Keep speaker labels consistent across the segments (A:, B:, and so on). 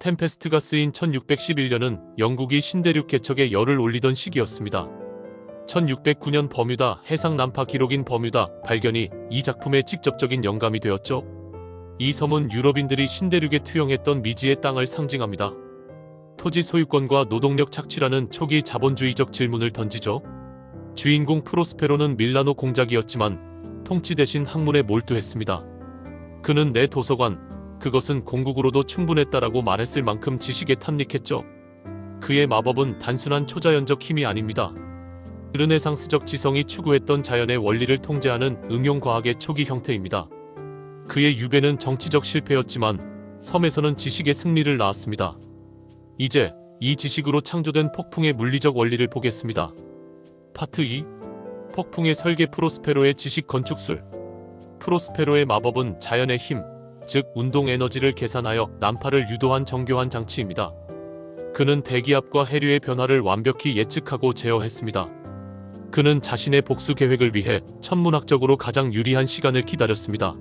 A: 템페스트가 쓰인 1611년은 영국이 신대륙 개척에 열을 올리던 시기였습니다. 1609년 버뮤다 해상 난파 기록인 버뮤다 발견이 이 작품의 직접적인 영감이 되었죠. 이 섬은 유럽인들이 신대륙에 투영했던 미지의 땅을 상징합니다. 토지 소유권과 노동력 착취라는 초기 자본주의적 질문을 던지죠. 주인공 프로스페로는 밀라노 공작이었지만 통치 대신 학문에 몰두했습니다. 그는 내 도서관, 그것은 공국으로도 충분했다라고 말했을 만큼 지식에 탐닉했죠. 그의 마법은 단순한 초자연적 힘이 아닙니다. 르네상스적 지성이 추구했던 자연의 원리를 통제하는 응용과학의 초기 형태입니다. 그의 유배는 정치적 실패였지만 섬에서는 지식의 승리를 낳았습니다. 이제 이 지식으로 창조된 폭풍의 물리적 원리를 보겠습니다. 파트 2 폭풍의 설계 프로스페로의 지식 건축술 프로스페로의 마법은 자연의 힘, 즉 운동 에너지를 계산하여 난파를 유도한 정교한 장치입니다. 그는 대기압과 해류의 변화를 완벽히 예측하고 제어했습니다. 그는 자신의 복수 계획을 위해 천문학적으로 가장 유리한 시간을 기다렸습니다.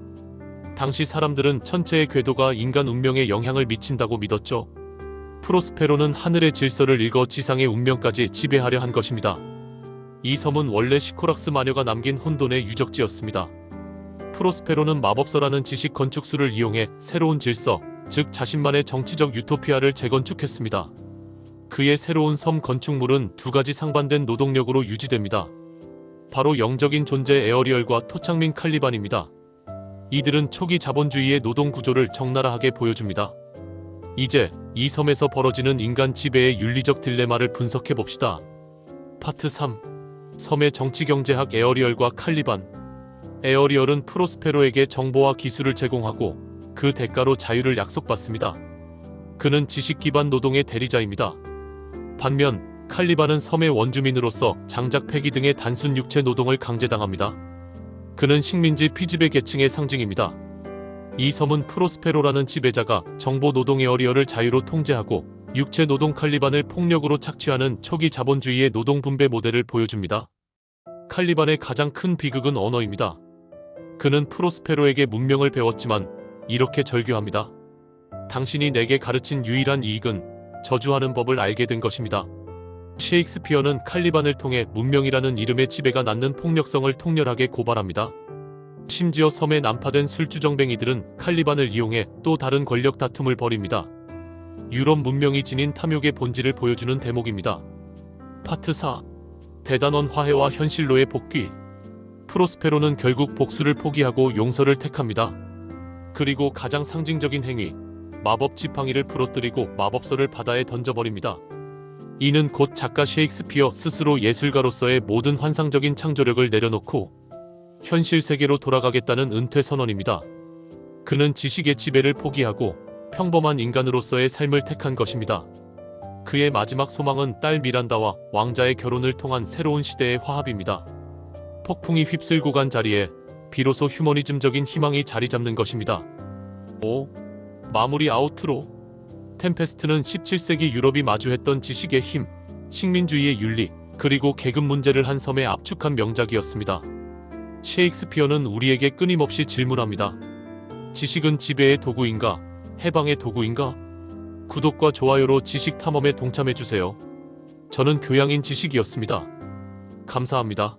A: 당시 사람들은 천체의 궤도가 인간 운명에 영향을 미친다고 믿었죠. 프로스페로는 하늘의 질서를 읽어 지상의 운명까지 지배하려 한 것입니다. 이 섬은 원래 시코락스 마녀가 남긴 혼돈의 유적지였습니다. 프로스페로는 마법서라는 지식 건축술을 이용해 새로운 질서, 즉 자신만의 정치적 유토피아를 재건축했습니다. 그의 새로운 섬 건축물은 두 가지 상반된 노동력으로 유지됩니다. 바로 영적인 존재 에어리얼과 토착민 칼리반입니다. 이들은 초기 자본주의의 노동 구조를 적나라하게 보여줍니다. 이제 이 섬에서 벌어지는 인간 지배의 윤리적 딜레마를 분석해 봅시다. 파트 3. 섬의 정치경제학 에어리얼과 칼리반. 에어리얼은 프로스페로에게 정보와 기술을 제공하고 그 대가로 자유를 약속받습니다. 그는 지식 기반 노동의 대리자입니다. 반면 칼리반은 섬의 원주민으로서 장작 폐기 등의 단순 육체 노동을 강제당합니다. 그는 식민지 피지배 계층의 상징입니다. 이 섬은 프로스페로라는 지배자가 정보 노동 에어리어를 자유로 통제하고 육체 노동 칼리반을 폭력으로 착취하는 초기 자본주의의 노동 분배 모델을 보여줍니다. 칼리반의 가장 큰 비극은 언어입니다. 그는 프로스페로에게 문명을 배웠지만 이렇게 절규합니다. 당신이 내게 가르친 유일한 이익은 저주하는 법을 알게 된 것입니다. 셰익스피어는 칼리반을 통해 문명이라는 이름의 지배가 낳는 폭력성을 통렬하게 고발합니다. 심지어 섬에 난파된 술주정뱅이들은 칼리반을 이용해 또 다른 권력 다툼을 벌입니다. 유럽 문명이 지닌 탐욕의 본질을 보여주는 대목입니다. 파트 4 대단원 화해와 현실로의 복귀 프로스페로는 결국 복수를 포기하고 용서를 택합니다. 그리고 가장 상징적인 행위 마법 지팡이를 부러뜨리고 마법서를 바다에 던져버립니다. 이는 곧 작가 셰익스피어 스스로 예술가로서의 모든 환상적인 창조력을 내려놓고 현실 세계로 돌아가겠다는 은퇴 선언입니다. 그는 지식의 지배를 포기하고 평범한 인간으로서의 삶을 택한 것입니다. 그의 마지막 소망은 딸 미란다와 왕자의 결혼을 통한 새로운 시대의 화합입니다. 폭풍이 휩쓸고 간 자리에 비로소 휴머니즘적인 희망이 자리 잡는 것입니다. 5. 마무리 아우트로 템페스트는 17세기 유럽이 마주했던 지식의 힘, 식민주의의 윤리, 그리고 계급 문제를 한 섬에 압축한 명작이었습니다. 셰익스피어는 우리에게 끊임없이 질문합니다. 지식은 지배의 도구인가? 해방의 도구인가? 구독과 좋아요로 지식 탐험에 동참해주세요. 저는 교양인 지식이었습니다. 감사합니다.